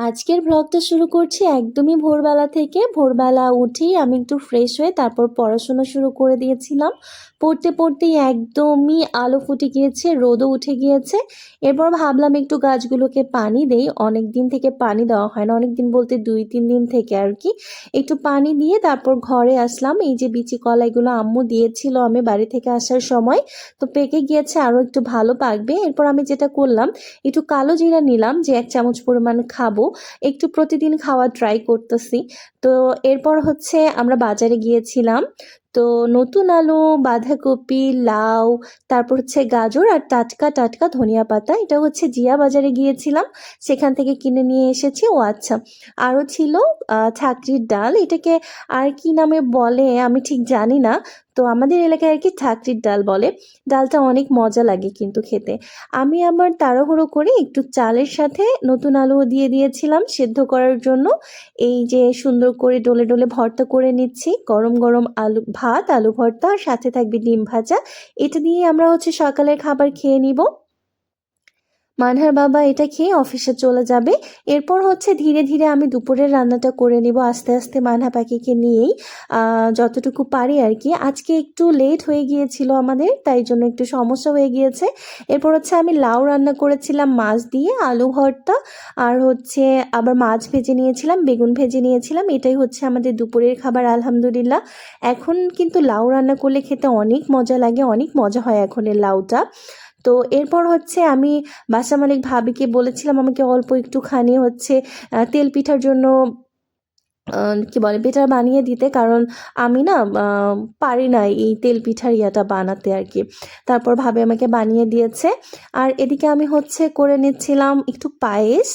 আজকের ব্লগটা শুরু করছি একদমই ভোরবেলা থেকে। ভোরবেলা উঠেই আমি একটু ফ্রেশ হয়ে তারপর পড়াশোনা শুরু করে দিয়েছিলাম। পড়তে পড়তেই একদমই আলো ফুটে গিয়েছে, রোদও উঠে গিয়েছে। এরপর ভাবলাম একটু গাছগুলোকে পানি দেই। অনেক দিন থেকে পানি দেওয়া হয় না অনেক দিন বলতে দুই, তিন দিন থেকে আর কি। একটু পানি দিয়ে তারপর ঘরে আসলাম। এই যে বিচি কলাইগুলো আম্মু দিয়েছিল আমি বাড়ি থেকে আসার সময়। তো পেকে গিয়েছে, আরও একটু ভালো পাকবে। এরপর আমি যেটা করলাম, একটু কালো জিরা নিলাম যে এক চামচ পরিমাণ খাব। একটু প্রতিদিন খাওয়া ট্রাই করতেছি। তো এরপর হচ্ছে আমরা বাজারে গিয়েছিলাম। তো নতুন আলু বাঁধাকপি লাউ তারপর হচ্ছে গাজর আর টাটকা টাটকা ধনিয়া পাতা এটা হচ্ছে জিয়া বাজারে গিয়েছিলাম। সেখান থেকে কিনে নিয়ে এসেছি। ও আচ্ছা আরও ছিল আহ, ঠাকরির ডাল। এটাকে আর কি নামে বলে আমি ঠিক জানি না। তো আমাদের এলাকায় আর কি ঠাকরির ডাল বলে। ডালটা অনেক মজা লাগে কিন্তু খেতে। আমি আমার তাড়াহুড়ো করে একটু চালের সাথে নতুন আলুও দিয়ে দিয়েছিলাম সেদ্ধ করার জন্য। এই যে সুন্দর করে ডোলে ডলে ভর্তা করে নিচ্ছি। গরম গরম আলু, ভাত, আলু ভর্তা, আর সাথে থাকবে ডিম ভাজা। এটা দিয়ে আমরা হচ্ছে সকালের খাবার খেয়ে নিব। মানহার বাবা এটা খেয়ে অফিসে চলে যাবে। এরপর হচ্ছে ধীরে ধীরে আমি দুপুরের রান্নাটা করে নিব। আস্তে আস্তে মানহা পাখিকে নিয়েই যতটুকু পারি আর কি আজকে একটু লেট হয়ে গিয়েছিল আমাদের, তাই জন্য একটু সমস্যা হয়ে গিয়েছে। এরপর হচ্ছে আমি লাউ রান্না করেছিলাম, মাছ দিয়ে, আলু ভর্তা, আর হচ্ছে আবার মাছ ভেজে নিয়েছিলাম, বেগুন ভেজে নিয়েছিলাম। এটাই হচ্ছে আমাদের দুপুরের খাবার, আলহামদুলিল্লাহ। এখন কিন্তু লাউ রান্না করলে খেতে অনেক মজা লাগে, অনেক মজা হয় এখন এই লাউটা। তো এরপর হচ্ছে আমি বাসা মালিক ভাবিকে বলেছিলাম, আমাকে অল্প একটুখানি হচ্ছে তেল পিঠার জন্য কি বলে, বেটার বানিয়ে দিতে। কারণ আমি না পারি না এই তেল পিঠার ইয়াটা বানাতে আর কি। তারপর ভাবে আমাকে বানিয়ে দিয়েছে। আর এদিকে আমি হচ্ছে করে নিচ্ছিলাম একটু পায়েস।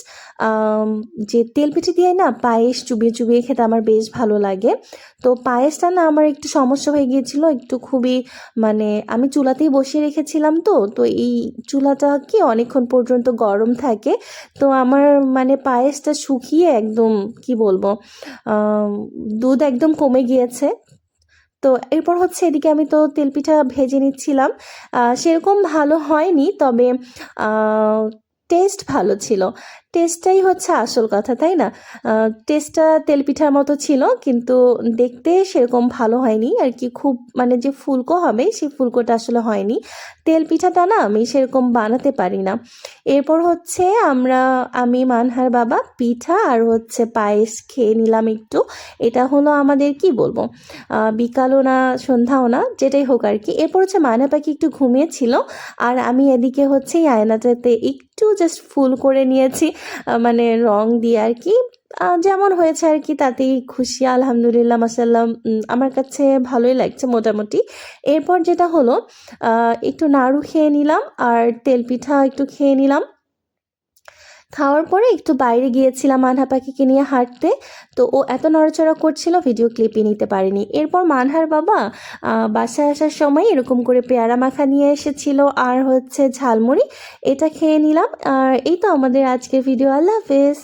যে তেল পিঠে দিয়ে না পায়েস চুবিয়ে চুবিয়ে খেতে আমার বেশ ভালো লাগে। তো পায়েসটা না আমার একটু সমস্যা হয়ে গিয়েছিল, একটু খুবই মানে আমি চুলাতেই বসিয়ে রেখেছিলাম তো। তো এই চুলাটা কি অনেকক্ষণ পর্যন্ত গরম থাকে। তো আমার মানে পায়েসটা শুকিয়ে একদম, কি বলব দুধ একদম কমে গিয়েছে। তো এরপর হচ্ছে এদিকে আমি তো তেলপিঠা ভেজে নিচ্ছিলাম। সেরকম ভালো হয়নি, তবে টেস্ট ভালো ছিল। টেস্টটাই হচ্ছে আসল কথা, তাই না? টেস্টটা তেলপিঠার মতো ছিল, কিন্তু দেখতে সেরকম ভালো হয়নি। আর কি খুব মানে যে ফুলকো হবে, সেই ফুলকোটা আসলে হয়নি। তেল পিঠাটা না আমি সেরকম বানাতে পারি না। এরপর হচ্ছে আমরা, আমি, মানহার বাবা পিঠা আর হচ্ছে পায়েস খেয়ে নিলাম একটু। এটা হলো আমাদের কি বলব? বিকালও না, সন্ধ্যাও না, যেটাই হোক আর কি। এরপর হচ্ছে মায়না পাখি একটু ঘুমিয়েছিল। আর আমি এদিকে হচ্ছে আয়নাটাতে একটু জাস্ট ফুল করে নিয়েছি মানে রং দিয়ে আর কি। যেমন হয়েছে আর কি, তাতেই খুশি, আলহামদুলিল্লাহ মাসাল্লাম আমার কাছে ভালোই লাগছে মোটামুটি। এরপর যেটা হলো একটু নাড়ু খেয়ে নিলাম আর তেলপিঠা একটু খেয়ে নিলাম। খাওয়ার পরে একটু বাইরে গিয়েছিলাম মানহা পাখিকে নিয়ে হাঁটতে। তো ও এত নড়াচড়া করছিল ভিডিও ক্লিপই নিতে পারিনি। এরপর মানহার বাবা বাসায় আসার সময় এরকম করে পেয়ারা মাখা নিয়ে এসেছিল আর হচ্ছে ঝালমুড়ি। এটা খেয়ে নিলাম। আর এই তো আমাদের আজকের ভিডিও আল্লাহ হাফেজ।